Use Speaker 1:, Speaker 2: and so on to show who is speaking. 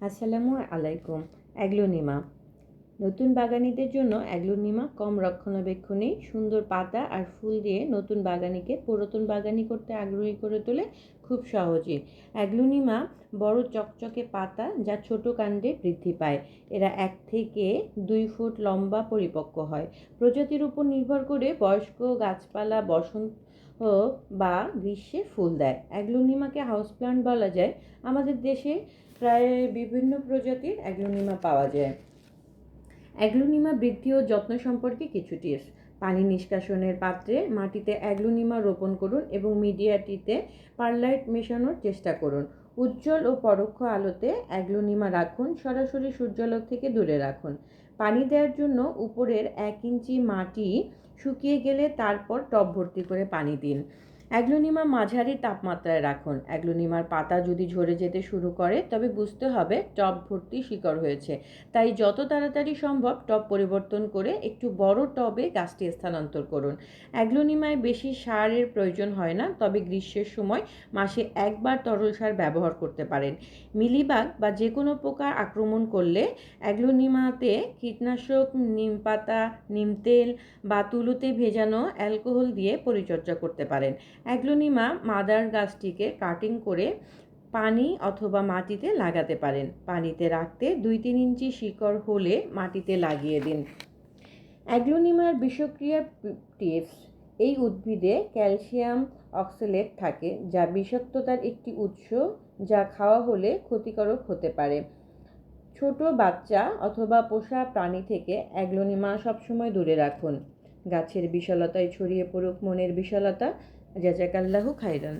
Speaker 1: আসসালামু আলাইকুম, অ্যাগ্লোনিমা। নতুন বাগানিদের জন্য অ্যাগ্লোনিমা কম রক্ষণাবেক্ষণেই সুন্দর পাতা আর ফুল দিয়ে নতুন বাগানিকে পুরাতন বাগানি করতে আগ্রহী করে তোলে খুব সহজে অ্যাগ্লোনিমা বড় চকচকে পাতা যা ছোট কাণ্ডে বৃদ্ধি পায়। এরা এক থেকে দুই ফুট লম্বা পরিপক্ক হয়। প্রজাতির উপর নির্ভর করে বয়স্ক গাছপালা, বসন্ত বা গ্রীষ্মে ফুল দেয়। অ্যাগ্লোনিমাকে হাউস প্লান্ট বলা যায়। আমাদের দেশে প্রায় বিভিন্ন প্রজাতির অ্যাগ্লোনিমা পাওয়া যায়। অ্যাগ্লোনিমা বৃদ্ধি ও যত্ন সম্পর্কে কিছু টিপস পানি নিষ্কাশনের পাত্রে মাটিতে অ্যাগ্লোনিমা রোপণ করুন এবং মিডিয়াটিতে পারলাইট মেশানোর চেষ্টা করুন। উজ্জ্বল ও পরোক্ষ আলোতে অ্যাগ্লোনিমা রাখুন, সরাসরি সূর্যালোক থেকে দূরে রাখুন। পানি দেওয়ার জন্য উপরের এক ইঞ্চি মাটি শুকিয়ে গেলে তারপর টব ভর্তি করে পানি দিন। অ্যাগ্লোনিমা মাঝারি তাপমাত্রায় রাখুন। অ্যাগ্লোনিমার পাতা যদি ঝরে যেতে শুরু করে, তবে বুঝতে হবে টব ভর্তি শিকড় হয়েছে। তাই যত তাড়াতাড়ি সম্ভব টব পরিবর্তন করে একটু বড় টবে গাছটি স্থানান্তর করুন। অ্যাগ্লোনিমায় বেশি সারের প্রয়োজন হয় না, তবে গ্রীষ্মের সময় মাসে একবার তরল সার ব্যবহার করতে পারেন। মিলিবাগ বা যে কোনো পোকা আক্রমণ করলে অ্যাগ্লোনিমাতে কীটনাশক, নিম পাতা, নিম তেল বা তুলোতে ভেজানো অ্যালকোহল দিয়ে পরিচর্যা করতে পারেন। অ্যাগ্লোনিমা মাদার গাছটিকে কাটিং করে পানি অথবা মাটিতে লাগাতে পারেন। পানিতে রাখতে দুই তিন ইঞ্চি শিকড় হলে মাটিতে লাগিয়ে দিন। অ্যাগ্লোনিমার বিষক্রিয়ার টিপস, এই উদ্ভিদে ক্যালসিয়াম অক্সেলেট থাকে, যা বিষাক্ততার একটি উৎস, যা খাওয়া হলে ক্ষতিকারক হতে পারে। ছোট বাচ্চা অথবা পোষা প্রাণী থেকে অ্যাগ্লোনিমা সবসময় দূরে রাখুন। গাছের বিশালতায় ছড়িয়ে পড়ুক মনের বিশালতা জাজাকাল্লাহু খাইরান